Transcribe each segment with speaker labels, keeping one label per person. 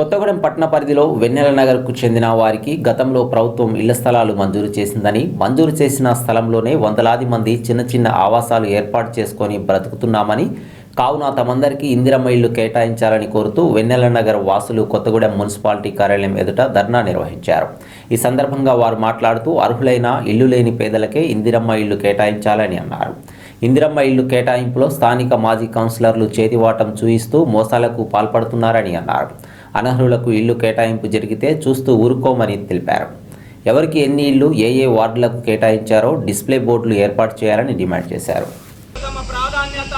Speaker 1: కొత్తగూడెం పట్టణ పరిధిలో వెన్నెల నగర్కు చెందిన వారికి గతంలో ప్రభుత్వం ఇళ్ళ స్థలాలు మంజూరు చేసిందని మంజూరు చేసిన స్థలంలోనే వందలాది మంది చిన్న చిన్న ఆవాసాలు ఏర్పాటు చేసుకొని బ్రతుకుతున్నామని కావున తమందరికీ ఇందిరమ్మ ఇళ్ళు కేటాయించాలని కోరుతూ వెన్నెల నగర్ వాసులు కొత్తగూడెం మున్సిపాలిటీ కార్యాలయం ఎదుట ధర్నా నిర్వహించారు. ఈ సందర్భంగా వారు మాట్లాడుతూ అర్హులైన ఇల్లు లేని పేదలకే ఇందిరమ్మ ఇల్లు కేటాయించాలని అన్నారు. ఇందిరమ్మ ఇల్లు కేటాయింపులో స్థానిక మాజీ కౌన్సిలర్లు చేతివాటం చూయిస్తూ మోసాలకు పాల్పడుతున్నారని అన్నారు. అనర్హులకు ఇల్లు కేటాయింపు జరిగితే చూస్తూ ఊరుకోమని తెలిపారు. ఎవరికి ఎన్ని ఇల్లు ఏ ఏ వార్డులకు కేటాయించారో డిస్ప్లే బోర్డులు ఏర్పాటు చేయాలని డిమాండ్ చేశారు.
Speaker 2: ప్రాధాన్యత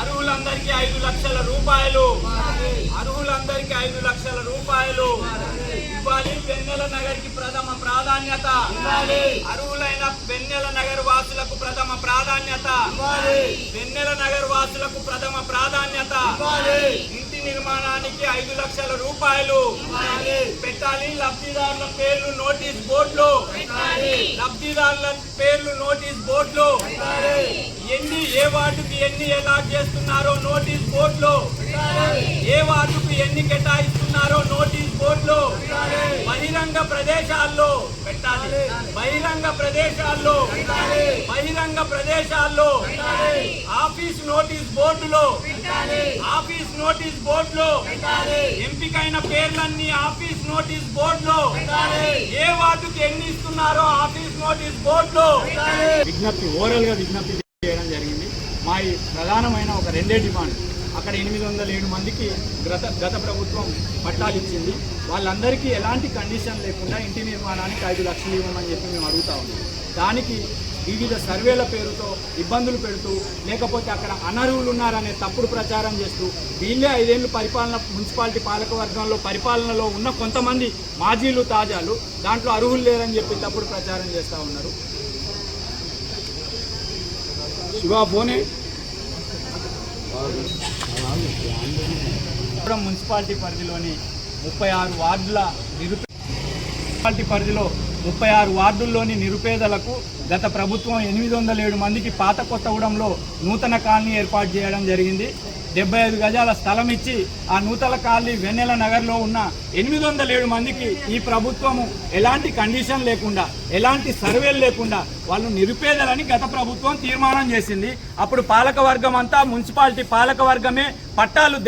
Speaker 2: అర్హులందరికీ ఐదు లక్షల రూపాయలు అర్హులందరికీ ఐదు లక్షల రూపాయలు ఇవ్వాలి. వెన్నెల నగర్కి ప్రథమ ప్రాధాన్యత అర్హులైన వెన్నెల నగర్ వాసులకు ప్రథమ ప్రాధాన్యత వెన్నెల నగర్ వాసులకు ప్రథమ ప్రాధాన్యత నిర్మాణానికి ఐదు లక్షల రూపాయలు పెట్టాలి. లబ్ధిదారుల పేర్లు నోటీస్ బోర్డులు. లబ్ధిదారుల పేర్లు నోటీస్ బోర్డులు. ఎన్ని ఏ వార్డుకి ఎన్ని అలాట్ చేస్తున్నారో నోటీస్ బోర్డులో. ఏ వార్డుకు ఎన్ని కేటాయిస్తున్నారో నోటీస్ బోర్డులో. బహిరంగ ప్రదేశాల్లో. పెట్టాలి. బహిరంగ ప్రదేశాల్లో. బహిరంగ ప్రదేశాల్లో. ఆఫీస్ నోటీస్ బోర్డులో. నోటీస్ బోర్డులో ఎంపికైన పేర్లన్నీ ఆఫీస్ నోటీస్ బోర్డులో ఏ వార్డుకి ఎన్ని ఇస్తున్నారో ఆఫీస్ నోటీస్ బోర్డులో
Speaker 3: విజ్ఞప్తి ఓరల్గా విజ్ఞప్తి చేయడం జరిగింది. మా ఈ ప్రధానమైన ఒక రెండే డిమాండ్. అక్కడ ఎనిమిది వందల ఏడు మందికి గత గత ప్రభుత్వం పట్టాలు ఇచ్చింది. వాళ్ళందరికీ ఎలాంటి కండిషన్ లేకుండా ఇంటి నిర్మాణానికి ఐదు లక్షలు ఇవ్వమని చెప్పి మేము అడుగుతా ఉన్నాం. దానికి వివిధ సర్వేల పేరుతో ఇబ్బందులు పెడుతూ లేకపోతే అక్కడ అనర్హులు ఉన్నారనే తప్పుడు ప్రచారం చేస్తూ వీళ్ళే ఐదేళ్ళు పరిపాలన మున్సిపాలిటీ పాలకవర్గంలో పరిపాలనలో ఉన్న కొంతమంది మాజీలు తాజాలు దాంట్లో అర్హులు లేరని చెప్పి తప్పుడు ప్రచారం చేస్తూ ఉన్నారు. శివా బోనే మున్సిపాలిటీ పరిధిలోని ముప్పై ఆరు వార్డుల నిరుపే మున్సిపాలిటీ పరిధిలో ముప్పై ఆరు వార్డుల్లోని నిరుపేదలకు గత ప్రభుత్వం ఎనిమిది వందల ఏడు మందికి పాత కొత్తగూడెంలో నూతన కాలనీ ఏర్పాటు చేయడం జరిగింది. డెబ్బై ఐదు గజాల స్థలం ఇచ్చి ఆ నూతన కాలనీ వెన్నెల నగర్లో ఉన్న ఎనిమిది వందల ఏడు మందికి ఈ ప్రభుత్వము ఎలాంటి కండిషన్ లేకుండా ఎలాంటి సర్వేలు లేకుండా వాళ్ళు నిరుపేదలని గత ప్రభుత్వం తీర్మానం చేసింది. అప్పుడు పాలకవర్గం అంతా మున్సిపాలిటీ పాలకవర్గమే పట్టాలు